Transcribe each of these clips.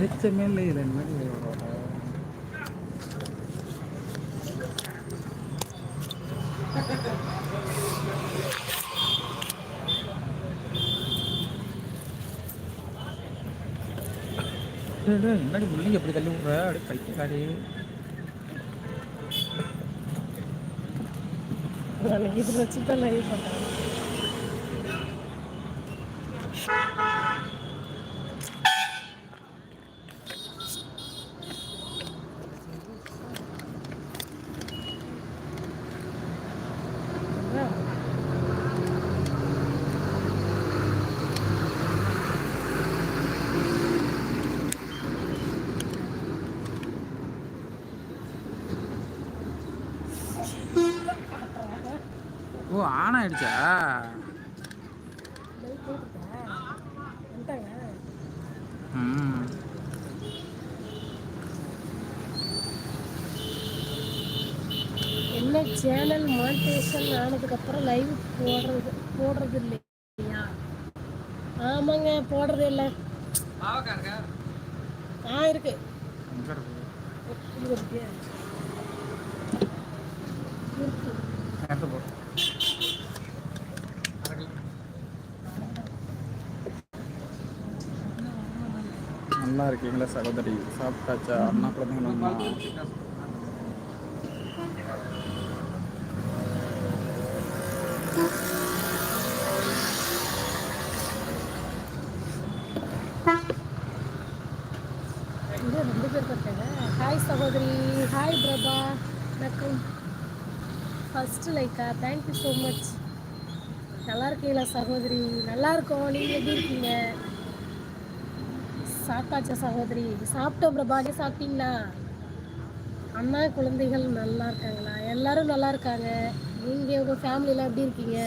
வெளிச்சமே இல்லை இது என்ன என்னடி முள்ளிங்க எப்படி தள்ளி விட்ற? அப்படியே பைக்காடி நாளைக்கு இது வச்சு தான் லைவ் பண்ணுறேன் ஓ ஆன் ஆயிடுச்சா? ம் என்ன சேனல் மானிட்டேஷன் ஆனதுக்கப்புறம் லைவ் போடுறது போடுறது இல்லையா? ஆமாங்க போடுறது இல்லை. ஆ இருக்கு எடுத்து போ நல்லா இருக்கீங்களா சகோதரி சாப்பிட்டாச்சா அண்ணா குழந்தைங்களா ரெண்டு பேர் ஹாய் சகோதரி ஹாய் பிரபா வணக்கம் ஃபஸ்ட்டு லைக்கா தேங்க்யூ ஸோ மச் நல்லா இருக்கீங்களா சகோதரி நல்லா இருக்கோம் நீங்கள் எப்படி இருக்கீங்க சாப்பிட்டாச்சா சகோதரி? சாப்பிட்டோம் பிரபா நீ சாப்பிட்டீங்களா? அண்ணா குழந்தைகள் நல்லா இருக்காங்களா? எல்லாரும் நல்லா இருக்காங்க. நீங்கள் உங்கள் ஃபேமிலிலாம் எப்படி இருக்கீங்க?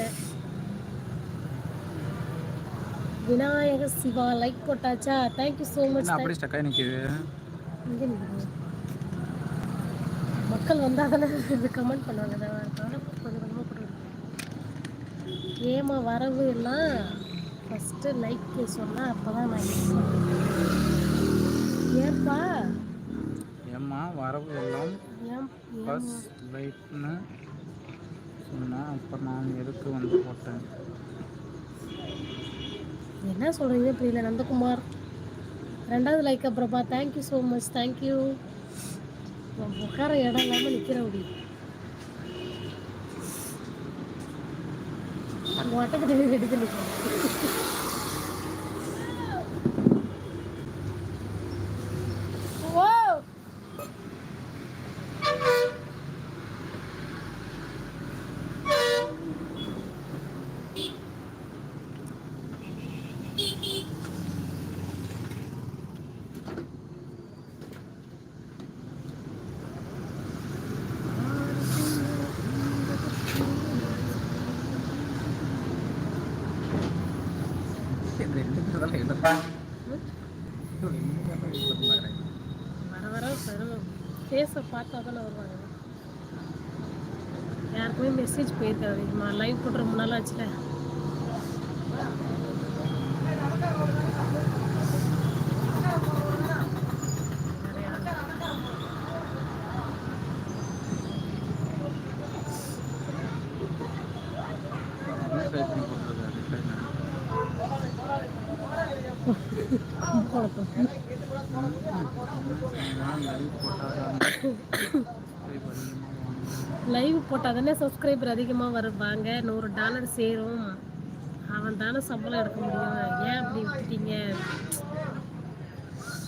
விநாயக சிவா லைக் போட்டாச்சா? தேங்க்யூ ஸோ மச் என்ன அப்படி ஸ்டக்காக நிற்கிது இங்கே நிற்குது மக்கள் வந்தால் தானே இது கமெண்ட் பண்ணுவாங்க. கொஞ்சம் கொஞ்சமாக போட்டு ஏமா வரவு எல்லாம் ஃபஸ்ட்டு லைக் சொன்னால் அப்போ தான் நான் ஏன்பா? ஏம்மா வரவு எல்லாம் ஏன் பஸ் லைட்னு சொன்னேன் அப்புறம் நான் எதுக்கு வந்து போட்டேன்? என்ன சொல்கிறீங்க புரியல நந்தகுமார். ரெண்டாவது like அப்புறப்பா thank you so much thank you உட்கார இடம் இல்லாமல் நிற்கிற அப்படி ஒட்டக்கட்டி எடுத்து நிற்கிறேன் ஓ இந்த ரெண்டு பேர் தான் எழுதுறா ரெண்டு பேர் தான் எழுதுறாங்க வர வர பெரும் ஃபேஸை பார்த்தா தானே வருவாங்க யாருக்குமே மெசேஜ் போயிருக்காது அதிகமா லைவ் போட்டு ரொம்ப நாள் ஆச்சுல நிறைய ஆள். லைவ் போட்டால் தானே சப்ஸ்கிரைபர் அதிகமாக வருவாங்க. நூறு டாலர் சேரும். அவன் தானே சம்பளம் எடுக்க முடியும். ஏன் அப்படி விட்டுட்டீங்க?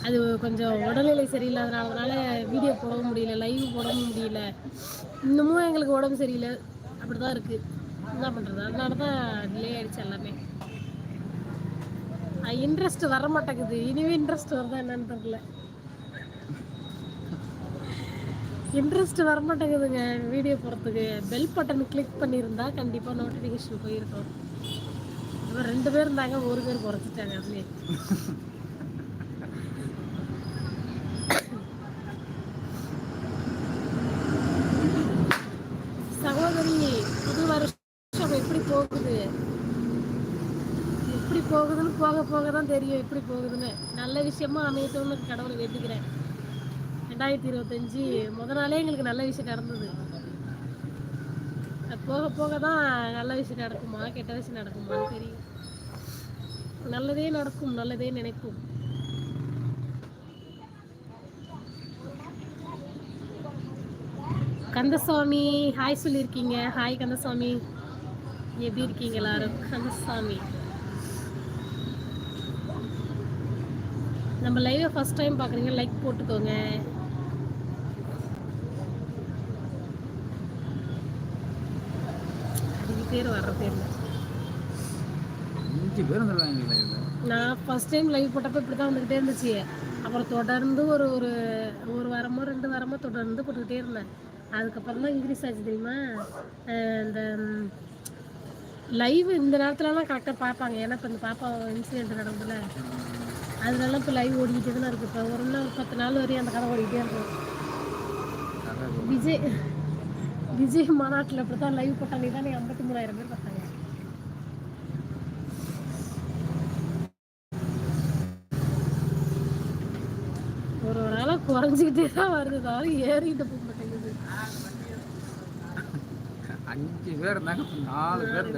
அது கொஞ்சம் உடல்நிலை சரியில்லாதனால வீடியோ போடவும் முடியல லைவ் போடவும் முடியல. இன்னமும் எங்களுக்கு உடம்பு சரியில்லை. அப்படி தான் இருக்குது என்ன பண்ணுறது அதனால தான் டிலே ஆயிடுச்சு எல்லாமே. இன்ட்ரெஸ்ட் வர மாட்டேங்குது இனிமே இன்ட்ரெஸ்ட் வருதா என்னன்னு தெரியல. இன்ட்ரெஸ்ட் வர மாட்டேங்குதுங்க வீடியோ போகிறதுக்கு பெல் பட்டன் கிளிக் பண்ணியிருந்தா கண்டிப்பாக நோட்டிஃபிகேஷன் போயிருக்கோம். அப்புறம் ரெண்டு பேர் இருந்தாங்க ஒரு பேர் குறைச்சிட்டாங்க அப்படியே சகோதரி புது வருஷம் எப்படி போகுது எப்படி போகுதுன்னு போக தான் தெரியும் எப்படி போகுதுன்னு. நல்ல விஷயமா அமையட்டும்னு கடவுளை வேண்டிக்கிறேன். ரெண்டாயிரத்தி இருபத்தஞ்சி முத நாளே எங்களுக்கு நல்ல விஷயம் நடந்தது. போக போக தான் நல்ல விஷயம் நடக்குமா கெட்ட விஷயம் நடக்குமா தெரியும். நல்லதே நடக்கும் நல்லதே நினைக்கும். கந்தசாமி ஹாய் சொல்லியிருக்கீங்க. ஹாய் கந்தசாமி. எப்படி இருக்கீங்க எல்லாரும்? கந்தசாமி. நம்ம லைவை ஃபர்ஸ்ட் டைம் பார்க்குறீங்க லைக் போட்டுக்கோங்க. பேர் வர்ற பேர் அஞ்சு பேரும் சொல்லுவாங்க இதில் நான் ஃபர்ஸ்ட் டைம் லைவ் போட்டப்போ இப்படி தான் வந்துக்கிட்டே இருந்துச்சு. அப்புறம் தொடர்ந்து ஒரு ஒரு ஒரு வாரமோ ரெண்டு வாரமோ தொடர்ந்து போட்டுக்கிட்டே இருந்தேன். அதுக்கப்புறம் தான் இன்க்ரீஸ் ஆச்சு தெரியுமா? இந்த லைவ் இந்த நேரத்துலலாம் கரெக்டாக பார்ப்பாங்க. ஏன்னா இப்போ இந்த பாப்பா இன்சிடென்ட் நடந்ததுல. அதனால இப்போ லைவ் ஓடிக்கிட்டே தான் இருக்குது இப்போ ஒரு நாள் பத்து நாள் வரையும் அந்த கதை ஓடிக்கிட்டே இருக்கும் விஜய் விஜய் மாநாட்டில் அப்படி தான் லைவ் போட்டாங்க தான் ஐம்பத்தி மூணாயிரம் பேர் பார்த்தாங்க. ஒரு ஒரு நாளாக குறைஞ்சிக்கிட்டே தான் வருது. தவிர ஏறிக்கிட்டு போக மாட்டேங்குது அஞ்சு பேர் இருந்தாங்க. நாலு பேர்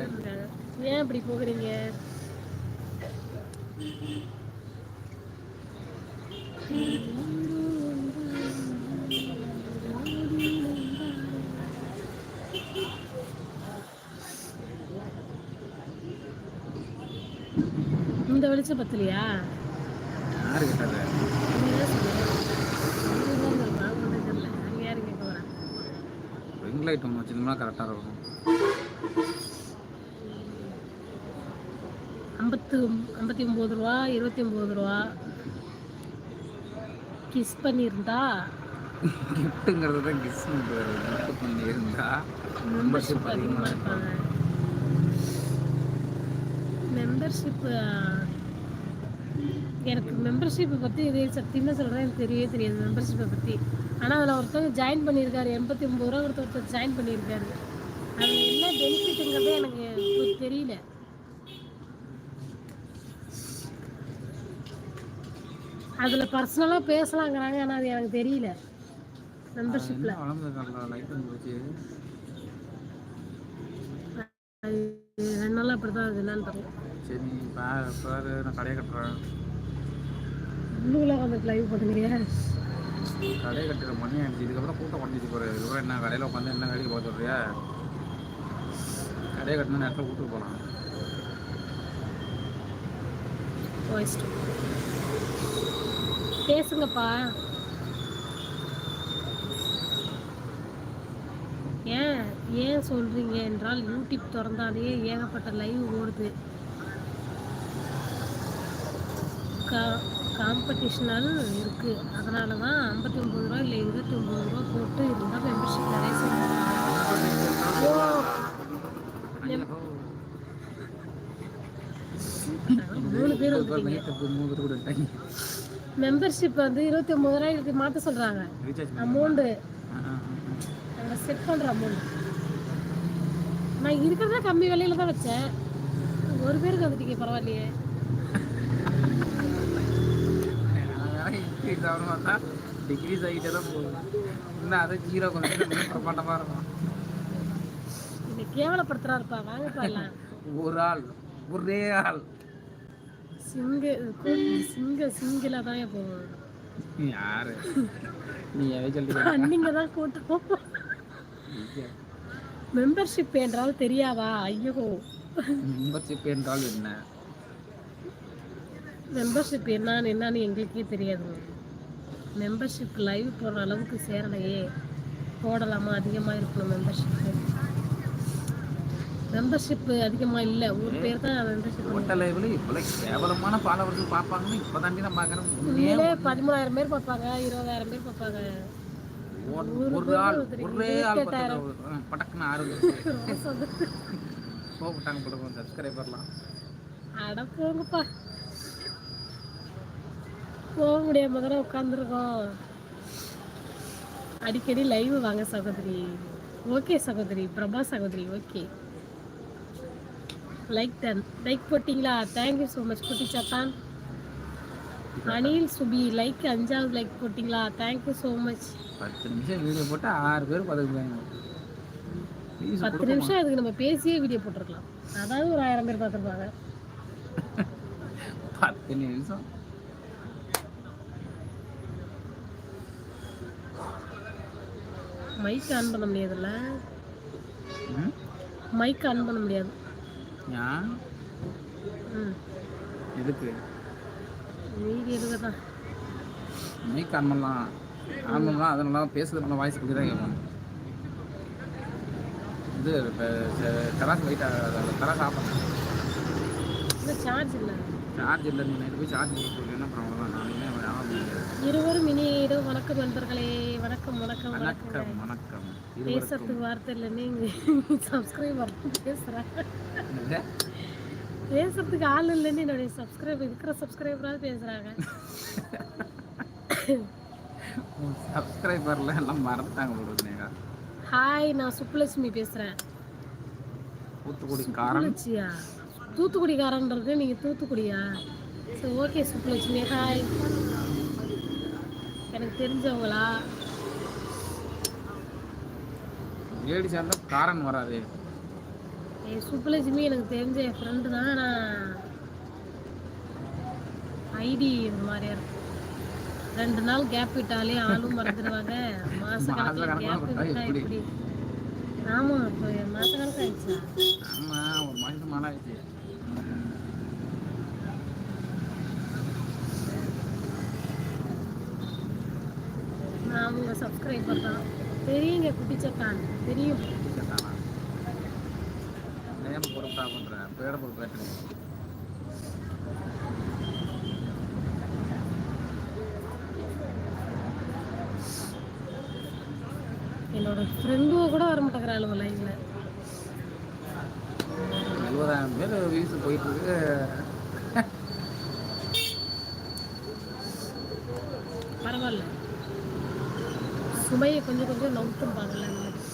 ஏன் இப்படி போகிறீங்க? இந்த வெளிச்சம் பத்தலையா? யாரு கேட்டது? ரிங் லைட் ஒன்று வச்சிருந்தோம்னா கரெக்டாக இருக்கும். ஐம்பத்து ஐம்பத்தி ஒம்பது ரூபா இருபத்தி ஒம்பது ரூபா. கிஸ் பண்ணியிருந்தா? கிஃப்ட்டுங்கிறது தான் கிஃப்ட்னு பேர் கிஃப்ட் பண்ணி இருந்தா மெம்பர்ஷிப் அதிகமாக இருப்பாங்க. மெம்பர்ஷிப் எனக்கு மெம்பர்ஷிப்பை பற்றி இது சத்தியமாக சொல்கிறேன் எனக்கு தெரியவே தெரியாது மெம்பர்ஷிப்பை பற்றி ஆனால் அதில் ஒருத்தவங்க ஜாயின் பண்ணியிருக்காரு. எண்பத்தி ஒம்பது ரூபா ஒருத்தர் ஜாயின் பண்ணியிருக்காரு. அது என்ன பெனிஃபிட்டுங்கிறதே எனக்கு தெரியல. அதில் பர்சனலாக பேசலாங்கிறாங்க ஆனால் அது எனக்கு தெரியல. மெம்பர்ஷிப்பில் ரெண்டு நாளாக அப்படி தான் அது என்னன்னு தெரியல. சரி பாரு நான் கடையை கட்டுறேன். உள்ளுக்குள்ள வந்துட்டு லைவ் பண்ணுங்கிறியா கடையை கட்டுற மணி ஆயிடுச்சு. இதுக்கப்புறம் கூட்டம் குறைஞ்சிச்சு போகிற இதுக்கப்புறம் என்ன கடையில் உட்காந்து என்ன வேலைக்கு பார்த்து கடையை கட்டின நேரத்தில் கூப்பிட்டு போகலாம் பேசுங்கப்பா. ஏன் ஏன் சொல்றீங்க என்றால் யூடியூப் திறந்தாலே ஏகப்பட்ட லைவ் ஓடுது. கா காம்படிஷனல் இருக்குது அதனால தான் ஐம்பத்தி ஒம்பது ரூபா இல்லை இருபத்தி ஒம்பது ரூபா போட்டு இருந்தால் மெம்பர்ஷிப் நிறைய மூணு பேர் மூணு பேர் கூட மெம்பர்ஷிப் வந்து இருபத்தி ஒம்பது ரூபாய்க்கு மாற்ற சொல்கிறாங்க அமௌண்ட்டு. நாங்கள் செட் பண்ணுற அமௌண்ட் நான் இருக்கிறதே கம்மி விலையில தான் வச்சேன். ஒரு பேருக்கு வந்துட்டீங்க பரவாயில்லையே. இன்க்ரீஸ் ஆகணும் பார்த்தா டிக்ரீஸ் ஆகிட்டே தான் போகுது இன்னும் அதை ஜீரோ கொஞ்சம் பிரமாண்டமாக இருக்கும். என்னை கேவலப்படுத்துறாருப்பா வாங்கப்பா ஒரு ஆள் ஒரே ஆள். சிங்க சிங்க சிங்கிளாக தான் போவோம் யாரு? நீ எதை சொல்லி நீங்க தான் கூட்டம் மெம்பர்ஷிப் என்றால் தெரியாதா? ஐயோ. மெம்பர்ஷிப் என்றால் என்ன? மெம்பர்ஷிப் என்னன்னு என்னன்னு எங்களுக்கே தெரியாது. மெம்பர்ஷிப் லைவ் போடுற அளவுக்கு சேரலையே. போடலாமா? அதிகமாக இருக்கணும் மெம்பர்ஷிப் மெம்பர்ஷிப் அதிகமாக இல்லை. ஒரு பேர் தான் மெம்பர்ஷிப் லைவ்ல இவ்வளோ கேவலமான ஃபாலோவர்கள் பார்ப்பாங்கன்னு இப்போ தாண்டி நான் பார்க்குறேன். உண்மையிலே பதிமூணாயிரம் பேர் பார்ப்பாங்க இருபதாயிரம் பேர் பார்ப்பாங்க. ஒரு ஆள் ஒரே ஆள் பார்த்து படக்குன்னு ஆறு போட்டாங்க போடுவோம் சப்ஸ்கிரைபர்லாம் அட போங்கப்பா. போக முடியாம தானே உட்காந்துருக்கோம் அடிக்கடி லைவ் வாங்க சகோதரி. ஓகே சகோதரி பிரபா சகோதரி ஓகே லைக் டன் லைக் போட்டிங்களா? தேங்க்யூ ஸோ மச் குட்டி சத்தான். அனில் சுபி லைக் அஞ்சாவது லைக் போட்டிங்களா? தேங்க்யூ ஸோ மச் பத்து நிமிஷம் வீடியோ போட்டு ஆறு பேர் பார்த்துருக்காங்க பத்து நிமிஷம் அதுக்கு நம்ம பேசியே வீடியோ போட்டிருக்கலாம். அதாவது ஒரு ஆயிரம் பேர் பார்த்துருப்பாங்க. பத்து நிமிஷம். மைக் ஆன் பண்ண முடியாதுல்ல? மைக் ஆன் பண்ண முடியாது. ம் எதுக்கு? மைக் ஆன் பண்ணலாம் ஆன் பண்ணலாம் அதனால பேசுறது பண்ண வாய்ஸ் இப்படி தான் கேட்கும் இது டெராஸ் லைட்டாக டெராஸ் ஆஃப் இன்னும் சார்ஜ் இல்லை சார்ஜ் இல்லை. நீ நைட்டு போய் சார்ஜ் போட்டு இருவரும் இனியிடம் வணக்கம் நண்பர்களே. வணக்கம் வணக்கம் வணக்கம் வணக்கம். பேசுறதுக்கு வார்த்தை இல்லை நீங்க சப்ஸ்கிரைபர் என்னது? பேசுறதுக்கு ஆள் இல்லைன்னு என்னுடைய சப்ஸ்கிரைபர் இருக்கிற சப்ஸ்கிரைபராக பேசுறாங்க. உன் சப்ஸ்கிரைபர்ல எல்லாம் போடுறதுனேக்கா ஹாய் நான் சுப்புலட்சுமி பேசுறேன். தூத்துக்குடி சுப்புலட்சியா? தூத்துக்குடிக்காரன்றது நீங்க தூத்துக்குடியா? சரி ஓகே சுப்புலட்சுமி ஹாய் எனக்கு தெரிஞ்சவங்களா? லேடி சேர்ந்தா காரன் வராது. ஏய் சுப்புலட்சுமி எனக்கு தெரிஞ்ச என் ஃப்ரெண்டு தான் நான் ஐடி இது மாதிரியா இருக்கும். ரெண்டு நாள் கேப் விட்டாலே ஆளும் மறந்துடுவாங்க. மாச கணக்கில் கேப் விட்டா எப்படி? எப்படி? ஆமா இப்போ மாச கணக்கு ஆயிடுச்சா? ஆமா ஒரு மாசம் மேல ஆயிடுச்சு. உங்க சப்ஸ்கிரைபர் தான். தெரியுங்க குட்டிச்சக்கான். தெரியும் கேட்டானா நேம் பொறுத்தா பண்றேன். பேட பொறுப்பு கேட்டேன் என்னோட ஃப்ரெண்டுவ கூட வர மாட்டேங்கிறாளுங்க லைவ்ல எழுபதாயிரம் பேர் வியூஸ் போயிட்டு இருக்கு. சுமையை கொஞ்சம் கொஞ்சம் நவுத்துருப்பாங்கல்ல பார்க்கல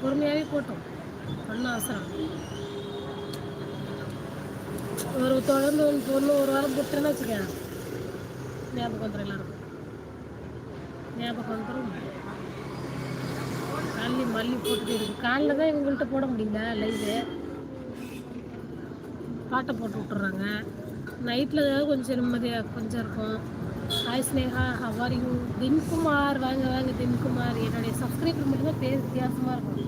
பொறுமையாகவே போட்டோம். ஒன்றும் அவசரம். ஒரு தொடர்ந்து ஒரு பொண்ணு ஒரு வாரம் போட்டுன்னு வச்சுக்கேன். ஞாபகம் வந்துடும் எல்லாருக்கும். ஞாபகம் வந்துடும் காலி மல்லி போட்டுட்டு இருக்கு. காலைல தான் இவங்கள்ட்ட போட முடியல லைவு பாட்டை போட்டு விட்டுறாங்க. நைட்டில் ஏதாவது கொஞ்சம் நிம்மதியாக கொஞ்சம் இருக்கும். Hi Sneha how are you Dinkumar வாங்க வாங்க தின்குமார் என்னுடைய சப்ஸ்கிரைபர் மட்டும்தான் பேர் வித்தியாசமாக இருக்கும்.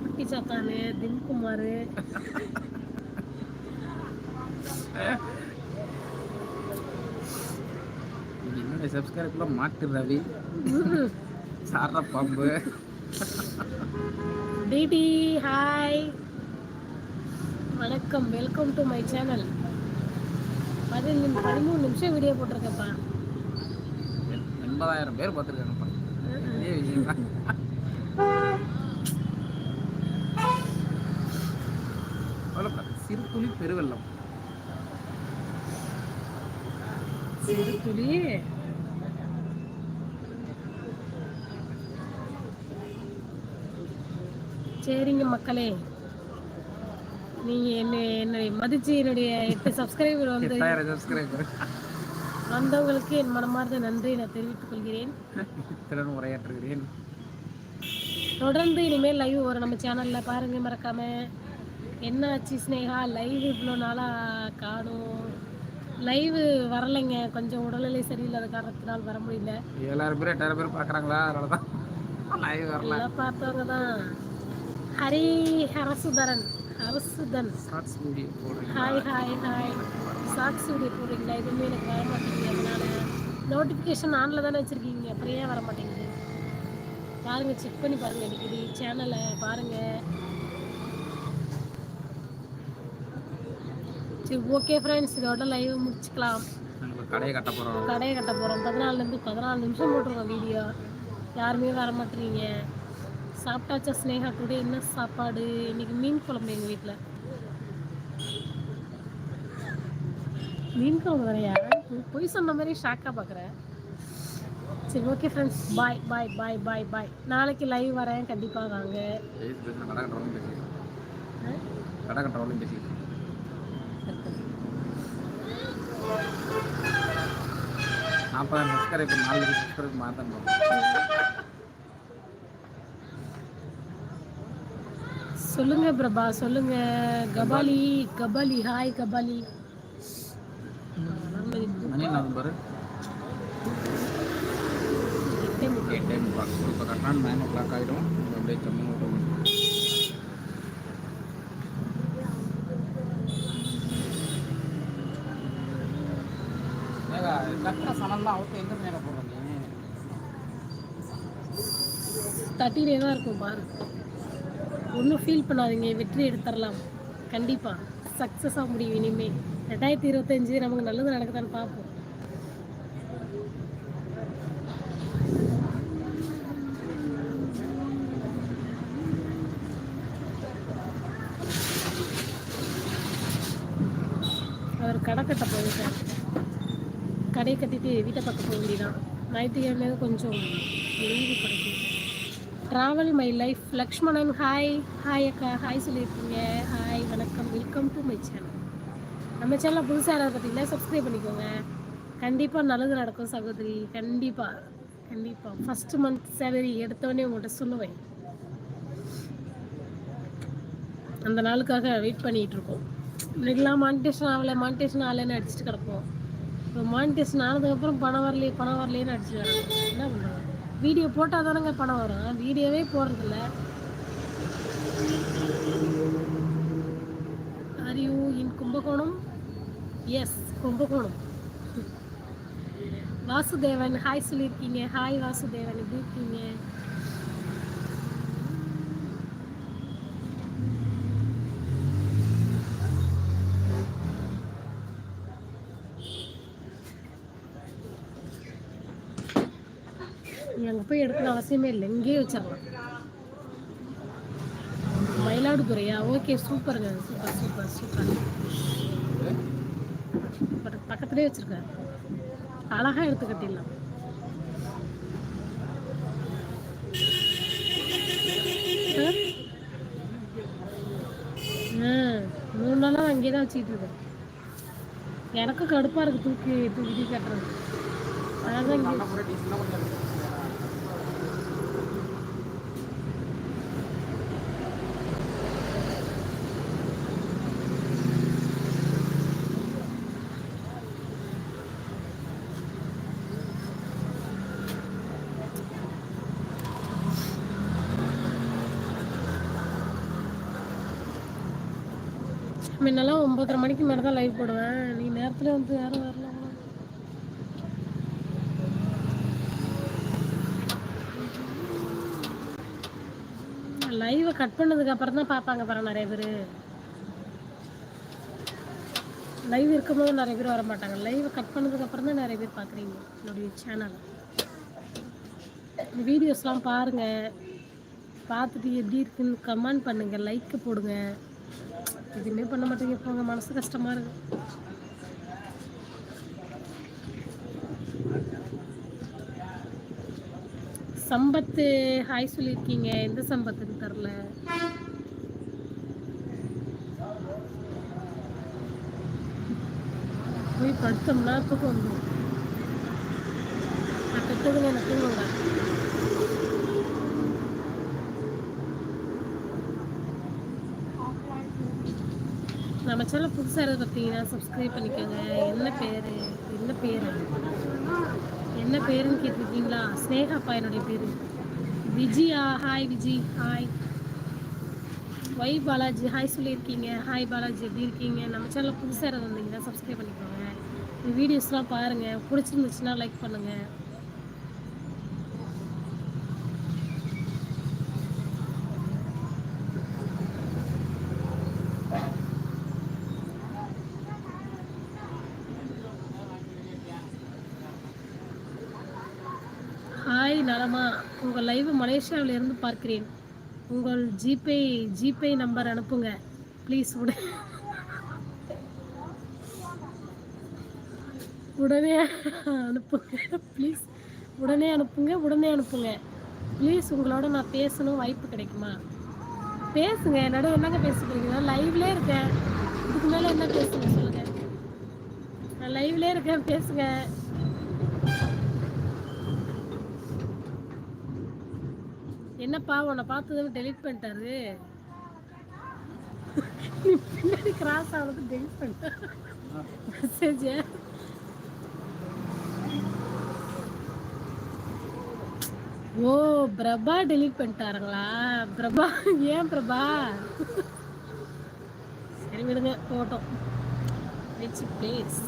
குட்டி சாத்தானு தின்குமார் என்னுடைய சப்ஸ்கிரைப்ல மாட்டு ரவி. சார பாம்பு. டிடி ஹாய் வணக்கம். வெல்கம் டு மை சேனல் பதினஞ்சு பதிமூணு நிமிஷம் வீடியோ போட்டிருக்கேன்ப்பா எண்- எண்பதாயிரம் பேர் பார்த்துருக்காங்கப்பா. இதே விஷயம். சிறு துளி பெருவெள்ளம். சரி துளி. சரிங்க மக்களே. நீங்க என்ன என்னை மதிச்சு என்னுடைய எட்டு சப்ஸ்கிரைபர் வந்து சப்ஸ்கிரைபர் வந்தவங்களுக்கு என் மனமார்ந்த நன்றி நான் தெரிவித்துக் கொள்கிறேன். இத்துடன் உரையாற்றுகிறேன். தொடர்ந்து இனிமேல் லைவ் வரும். நம்ம சேனல்ல பாருங்க மறக்காம. என்ன ஆச்சு ஸ்னேகா லைவ் இவ்வளோ நாளாக காணும். லைவ் வரலைங்க. கொஞ்சம் உடல்நிலை சரியில்லாத காரணத்தினால் வர முடியல. ஏழாயிரம் பேர் எட்டாயிரம் பேர் பார்க்குறாங்களா? அதனால தான் லைவ் வரல பார்த்தவங்க தான். ஹரி ஹரசுதரன். ஹரசுதன் ஷார்ட்ஸ் வீடியோ போடுறீங்க hi hi hi socks video போடுறீங்களா? எதுவுமே எனக்கு வர மாட்டேங்குது. அதனால நோட்டிஃபிகேஷன் ஆனில் தானே வச்சுருக்கீங்க. அப்புறம் ஏன் வர மாட்டேங்குது? பாருங்கள் செக் பண்ணி பாருங்கள் அடிக்கடி சேனலை பாருங்கள் சரி ஓகே ஃப்ரெண்ட்ஸ் இதோட லைவ் முடிச்சுக்கலாம். கடையை கட்ட போகிறோம் கடையை கட்ட போகிறோம் பதினாலுலேருந்து பதினாலு நிமிஷம் போட்டுருக்கோம் வீடியோ. யாருமே வர மாட்டேறீங்க. சாப்பிட்டாச்சா ஸ்னேகா டுடே என்ன சாப்பாடு? இன்னைக்கு மீன் குழம்பு எங்கள் வீட்டில் மீன் குழம்பு வரையா பொய் சொன்ன மாதிரி ஷாக்காக பார்க்குறேன் சரி ஓகே ஃப்ரெண்ட்ஸ் பாய் பாய் பாய் பாய் பாய் நாளைக்கு லைவ் வரேன். கண்டிப்பாக வாங்க. நாற்பதாயிரம் சப்ஸ்கிரைபர் நாலு சப்ஸ்கிரைபர் மாற்றணும் சொல்லுங்க பிரபா சொல்லுங்க. Kabali Kabali hi Kabali. Eight time clock இப்போ கரெக்டான நைன் ஓ கிளாக் ஆகிடும் அப்படியே கம்மி தட்டிலே தான் இருக்கும் பாரு. ஒன்றும் ஃபீல் பண்ணாதீங்க. வெற்றி எடுத்துடலாம். கண்டிப்பாக சக்ஸஸ் ஆக முடியும் இனிமேல் ரெண்டாயிரத்தி இருபத்தஞ்சு நமக்கு நல்லது நடக்குதான்னு பார்ப்போம். அவர் கடை கட்ட போயிருக்கார் கடையை கட்டிட்டு வீட்டை பக்கம் போக வேண்டியதான் ஞாயிற்றுக்கிழமையாக கொஞ்சம் லீவு கிடைக்கும். Travel my life Lakshmanan hi hi அக்கா. ஹாய் சொல்லியிருக்கீங்க. ஹாய் வணக்கம். வெல்கம் டு மை சேனல் நம்ம சேனலில் புதுசாக யாராவது பார்த்தீங்கன்னா சப்ஸ்கிரைப் பண்ணிக்கோங்க. கண்டிப்பாக நல்லது நடக்கும் சகோதரி. கண்டிப்பாக கண்டிப்பாக ஃபஸ்ட்டு மந்த் சேலரி எடுத்தவொடனே உங்கள்கிட்ட சொல்லுவேன். அந்த நாளுக்காக வெயிட் பண்ணிகிட்டு இருக்கோம் இன்னைக்கெல்லாம் மானிட்டேஷன் ஆகலை மானிட்டேஷன் ஆகலைன்னு அடிச்சுட்டு கிடப்போம். இப்போ மானிட்டேஷன் ஆனதுக்கப்புறம் பணம் வரலையே பணம் வரலையேன்னு அடிச்சுட்டு கிடப்போம். என்ன பண்ணுறது வீடியோ போட்டால் தானேங்க பணம் வரும். வீடியோவே போடுறதில்ல. Are you in Kumbakonam? Yes Kumbakonam. Vasudevan hi சொல்லியிருக்கீங்க. ஹாய் வாசுதேவன் எப்படி இருக்கீங்க? போய் எடுக்கணும் அவசியமே இல்லை. இங்கேயே வச்சிடலாம். மயிலாடுதுறையா? ஓகே சூப்பருங்க சூப்பர் சூப்பர் சூப்பர் பட் பக்கத்துலேயே வச்சிருக்காரு. அழகாக எடுத்து கட்டிடலாம். மூணு நாளாக அங்கேயே தான் வச்சுக்கிட்டு இருக்கேன். எனக்கும் கடுப்பாக இருக்குது தூக்கி தூக்கி கட்டுறது. அதான் இங்கே முன்னெல்லாம் ஒன்பதரை மணிக்கு மேலே தான் லைவ் போடுவேன். நீ நேரத்தில் வந்து யாரும் வரல. லைவை கட் பண்ணதுக்கு அப்புறம் தான் பார்ப்பாங்க பாரு நிறைய பேர். லைவ் இருக்கும்போது நிறைய பேர் வர மாட்டாங்க. லைவை கட் பண்ணதுக்கு அப்புறம் தான் நிறைய பேர் பார்க்குறீங்க என்னுடைய சேனல் இந்த வீடியோஸ்லாம் பாருங்கள் பார்த்துட்டு எப்படி இருக்குன்னு கமெண்ட் பண்ணுங்கள் லைக்கு போடுங்க. எதுவுமே பண்ண மாட்டேங்க. போங்க மனசு கஷ்டமா இருக்கு. சம்பத்து ஹாய் சொல்லியிருக்கீங்க. எந்த சம்பத்துன்னு தெரில போய் படுத்தோம்னா தூக்கம் வந்துடும் நான் எனக்கு தூங்குங்க நம்ம சேனல் புதுசாக இருந்து பார்த்தீங்கன்னா சப்ஸ்கிரைப் பண்ணிக்கோங்க. என்ன பேர்? என்ன பேர்? என்ன பேருன்னு கேட்டிருக்கீங்களா? ஸ்னேகாப்பா என்னுடைய பேர். Vijaya hi Viji hi Y Balaji hi சொல்லியிருக்கீங்க. ஹாய் பாலாஜி எப்படி இருக்கீங்க? நம்ம சேனலில் புதுசாக இருந்து வந்தீங்கன்னா சப்ஸ்கிரைப் பண்ணிக்கோங்க. இந்த வீடியோஸ்லாம் பாருங்கள் பிடிச்சிருந்துச்சுன்னா லைக் பண்ணுங்கள் ஹாய் நலமா உங்கள் லைவ் மலேசியாவில் இருந்து பார்க்கிறேன். உங்கள் ஜிபே ஜிபே நம்பர் அனுப்புங்க. ப்ளீஸ் உடனே உடனே அனுப்புங்க. ப்ளீஸ் உடனே அனுப்புங்க உடனே அனுப்புங்க. ப்ளீஸ் உங்களோட நான் பேசணும் வாய்ப்பு கிடைக்குமா? பேசுங்க. என்னோட என்னங்க பேசுறீங்க லைவ்லே இருக்கேன். இதுக்கு மேலே என்ன பேசுங்க சொல்லுங்கள் நான் லைவ்லே இருக்கேன். பேசுங்க. என்னப்பா உன்னை பார்த்ததும் டெலீட் பண்ணிட்டாரு. நீ பின்னாடி கிராஸ் ஆனது டெலிட் பண்ணிட்ட. ஓ பிரபா டெலீட் பண்ணிட்டாருங்களா? பிரபா ஏன் பிரபா? சரி விடுங்க போட்டோம் பிளேஸ்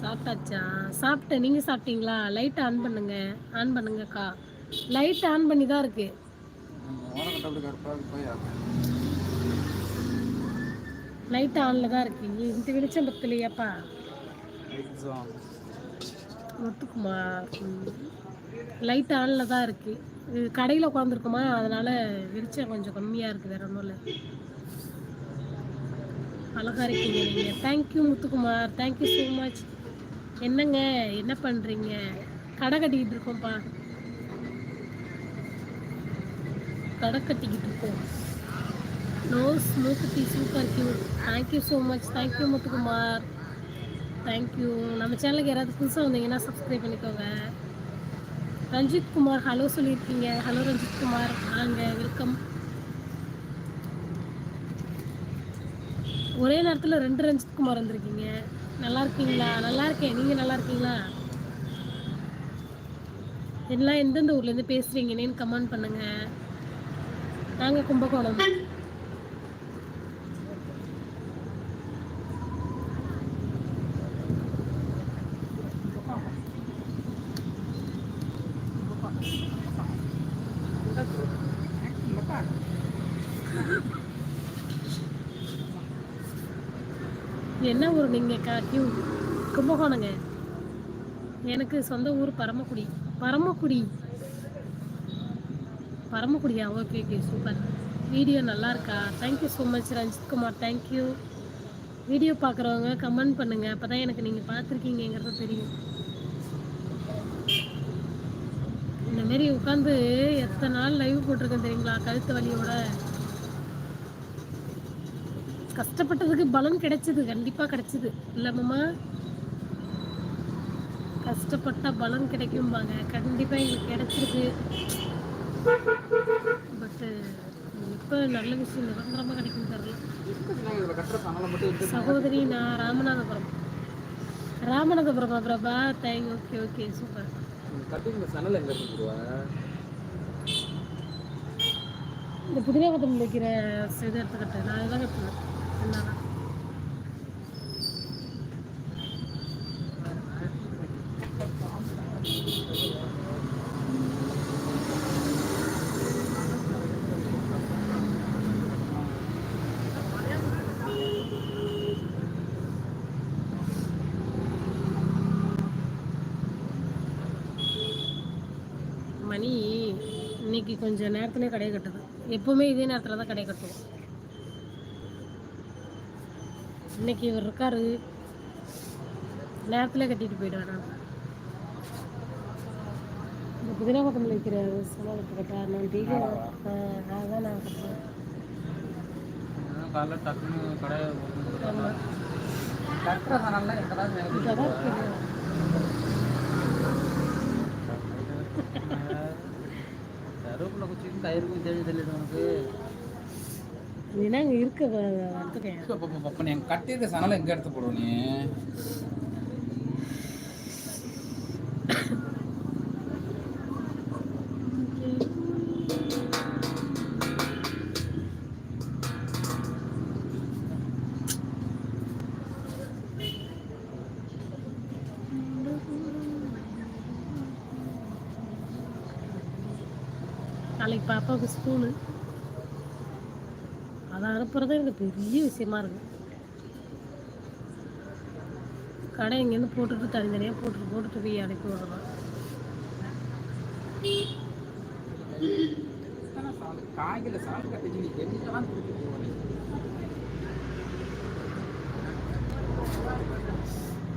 சாப்பிட்டாச்சா? சாப்பிட்டேன். நீங்கள் சாப்பிட்டீங்களா? லைட் ஆன் பண்ணுங்க. ஆன் பண்ணுங்கக்கா. லைட் ஆன் பண்ணி தான் இருக்கு. லைட் ஆனில் தான் இருக்கு இந்த வெளிச்சம் பத்தலையாப்பா. ஒத்துக்குமா? லைட் ஆனில் தான் இருக்கு கடையில் உட்காந்துருக்குமா அதனால வெளிச்சம் கொஞ்சம் கம்மியாக இருக்குது வேற ஒன்றும் இல்லை. அழகா இருக்கீங்க நீங்கள் thank you Muthukumar. Thank you so much என்னங்க? என்ன பண்ணுறீங்க கடை கட்டிக்கிட்டு இருக்கோம்ப்பா. கடை கட்டிக்கிட்டு இருக்கோம் நோஸ் மூக்குத்தி super cute thank you so much thank you Muthukumar. Thank you நம்ம சேனலுக்கு யாராவது புதுசாக வந்தீங்கன்னா சப்ஸ்கிரைப் பண்ணிக்கோங்க. ரஞ்சித் குமார் ஹலோ சொல்லியிருக்கீங்க. ஹலோ ரஞ்சித் குமார் வாங்க வெல்கம் ஒரே நேரத்தில் ரெண்டு ரஞ்சித் குமார் வந்திருக்கீங்க. நல்லா இருக்கீங்களா? நல்லா இருக்கேன். நீங்கள் நல்லா இருக்கீங்களா? எல்லாம் எந்தெந்த ஊர்லேருந்து பேசுகிறீங்கன்னு கமெண்ட் பண்ணுங்க. நாங்கள் கும்பகோணம். என்ன ஊர் நீங்கள் காக்கியூ கும்பகோணங்க. எனக்கு சொந்த ஊர் பரமக்குடி. பரமக்குடி. பரமக்குடியா ஓகே ஓகே சூப்பர். வீடியோ நல்லா இருக்கா thank you so much Ranjith Kumar. Thank you video பார்க்குறவங்க கமெண்ட் பண்ணுங்கள் அப்போ தான் எனக்கு நீங்கள் பார்த்துருக்கீங்கிறது தெரியும். இந்த மாரி உட்காந்து எத்தனை நாள் லைவ் போட்டிருக்கேன் தெரியுங்களா? கழுத்து வலியோட. கஷ்டப்பட்டதுக்கு பலன் கிடைச்சது. கண்டிப்பாக கிடைச்சிது. இல்லைம்மா கஷ்டப்பட்ட பலன் கிடைக்கும்பாங்க. கண்டிப்பாக எங்களுக்கு கிடைச்சிருக்கு. பட்டு uh, இப்போ நல்ல விஷயம் நிரந்தரமாக கிடைக்கும் தெரியல. சகோதரி நான் Ramanathapuram. ராமநாதபுரமா Prabha? Thank okay okay super இந்த சனல் எங்கே இந்த வைக்கிற இது எடுத்துக்கிட்டேன். நான் இதுதான் கட்டுவேன் என்னதான் மணி இன்னைக்கு கொஞ்சம் நேரத்துலேயே கடையை கட்டுது. எப்பவுமே இதே நேரத்தில் தான் கடையை கட்டுவோம். இன்னைக்கு இவர் இருக்காரு. நேரத்தில் கட்டிட்டு போயிடுவேன் நான் இந்த புதினா கொத்தமல்லி வைக்கிற சமாளத்தை கட்டா நான் டெய்லி அதான் நான் கட்டுவேன். காலைல டக்குன்னு கடையை கட்டுற சனல்லாம் எங்கே தான் இங்கே தான் இருக்கு கருவேப்பிலை குச்சிக்கும் கயிறுக்கும் தேடி தெரியல உனக்கு? இல்லைன்னா இங்கே இருக்க அப்போ நீ கட்டியிருக்க சனலை எங்கே எடுத்து போடுவ நீ? ஸ்கூலு. அதை அனுப்புறது எனக்கு பெரிய விஷயமா இருக்கு. கடை இங்கேருந்து போட்டுட்டு தனித்தனியாக போட்டுட்டு போட்டுட்டு போய் அனுப்பி விடுறோம் காய்கறி சாப்பிட்டு கட்டிச்சு நீ எங்கெல்லாம் கொடுத்து போவ நீ?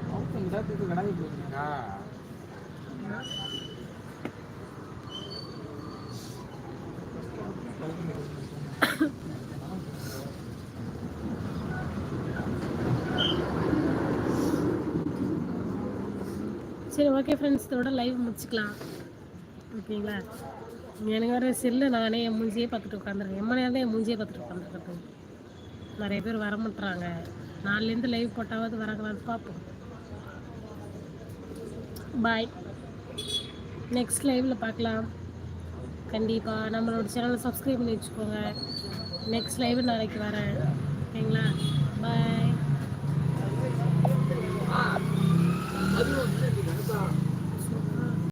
அவங்க இடத்துக்கு கடாய் போயிருக்கா சரி ஓகே ஃப்ரெண்ட்ஸ் இதோட லைவ் முடிச்சுக்கலாம். ஓகேங்களா? எனக்கு வேறு செல்லு நானே என் மூஞ்சியே பார்த்துட்டு உட்காந்துருக்கேன் எம்ம நேரம் தான் என் மூஞ்சியே பார்த்துட்டு உட்காந்துருக்கேன் நிறைய பேர் வர மாட்டுறாங்க நாலுலேருந்து லைவ் போட்டாவது வராங்களான்னு பார்ப்போம். பாய் நெக்ஸ்ட் லைவில் பார்க்கலாம். கண்டிப்பாக நம்மளோட சேனலை சப்ஸ்கிரைப் பண்ணி வச்சுக்கோங்க. நெக்ஸ்ட் லைவ் நாளைக்கு வரேன். ஓகேங்களா? பாய்